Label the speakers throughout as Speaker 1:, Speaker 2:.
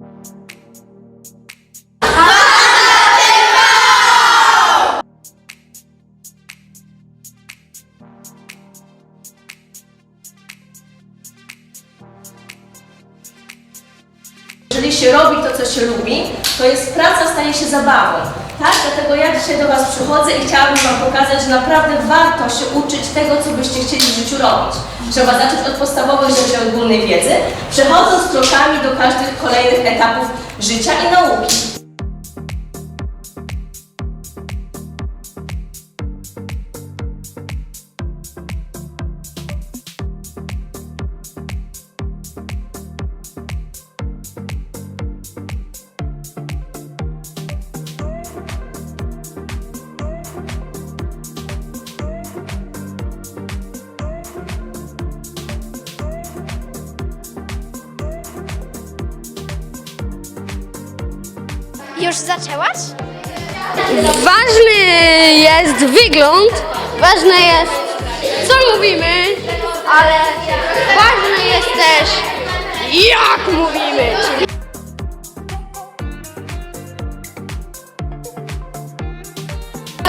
Speaker 1: Thank you Jeżeli się robi to, co się lubi, to jest praca staje się zabawą. Tak, dlatego ja dzisiaj do Was przychodzę i chciałabym Wam pokazać, że naprawdę warto się uczyć tego, co byście chcieli w życiu robić. Trzeba zacząć od podstawowej rzeczy ogólnej wiedzy, przechodząc krokami do każdych kolejnych etapów życia i nauki.
Speaker 2: Już zaczęłaś?
Speaker 3: Ważny jest wygląd, ważne jest co mówimy, ale ważne jest też jak mówimy.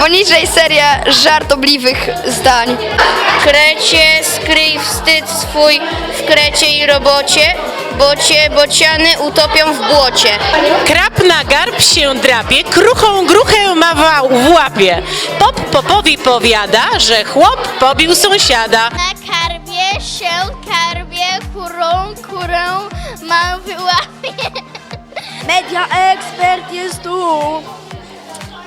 Speaker 3: Poniżej seria żartobliwych zdań.
Speaker 4: Krecie, skryj wstyd swój w krecie i robocie, bo cię bociany utopią w błocie.
Speaker 5: Krab na garb się drapie, kruchą gruchę ma wał w łapie. Pop popowi powiada, że chłop pobił sąsiada.
Speaker 2: Na karbie się karbie, kurą, kurę mam w łapie.
Speaker 6: Media ekspert jest tu.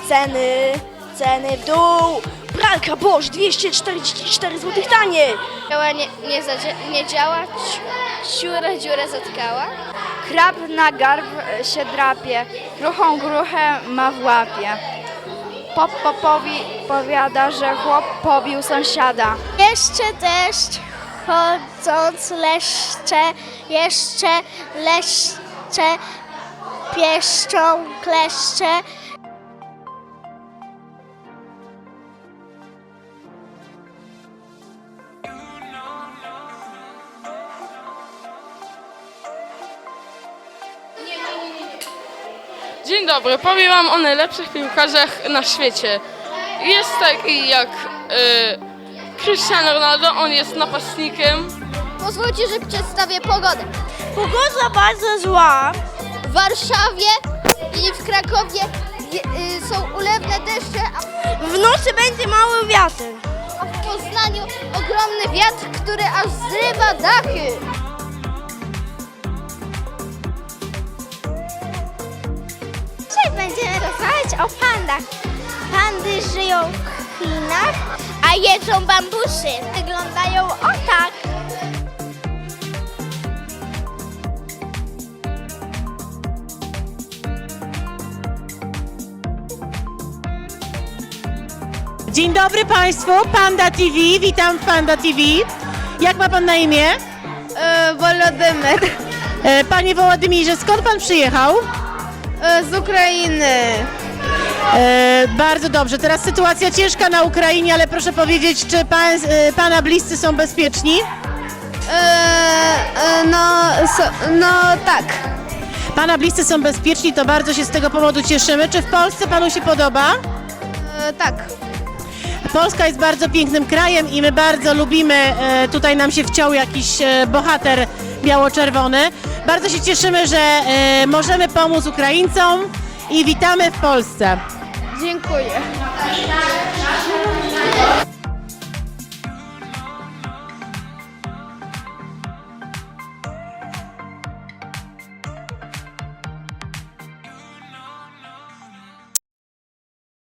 Speaker 6: Ceny, ceny w dół. Pralka Bosch 244 zł taniej.
Speaker 2: Działa nie, nie, zadzie- nie działa, Ci- dziurę, dziurę zatkała.
Speaker 6: Krab na garb się drapie, kruchą gruchę ma w łapie. Pop popowi powiada, że chłop pobił sąsiada.
Speaker 2: Jeszcze deszcz, chodząc leszcze, jeszcze leszcze, pieszczą kleszcze.
Speaker 3: Dzień dobry, powiem wam o najlepszych piłkarzach na świecie. Jest taki jak y, Cristiano Ronaldo, on jest napastnikiem.
Speaker 2: Pozwólcie, że przedstawię pogodę.
Speaker 6: Pogoda bardzo zła.
Speaker 2: W Warszawie i w Krakowie je, y, są ulewne deszcze, a
Speaker 6: W nocy będzie mały wiatr.
Speaker 2: a w Poznaniu ogromny wiatr, który aż zrywa dachy. O pandach. Pandy żyją w Chinach, a jedzą bambusy. Wyglądają o tak.
Speaker 5: Dzień dobry Państwu, Panda TV, witam w Panda TV. Jak ma Pan na imię?
Speaker 3: E, Wolodymyr
Speaker 5: E, Panie Wołodymirze, skąd Pan przyjechał?
Speaker 3: e, z Ukrainy.
Speaker 5: E, bardzo dobrze, teraz sytuacja ciężka na Ukrainie, ale proszę powiedzieć, czy pan, e, Pana bliscy są bezpieczni?
Speaker 3: E, no, no tak.
Speaker 5: Pana bliscy są bezpieczni, to bardzo się z tego powodu cieszymy. Czy w Polsce Panu się podoba?
Speaker 3: tak.
Speaker 5: Polska jest bardzo pięknym krajem i my bardzo lubimy, e, tutaj nam się wciął jakiś e, bohater biało-czerwony. Bardzo się cieszymy, że e, możemy pomóc Ukraińcom i witamy w Polsce.
Speaker 3: Dziękuję.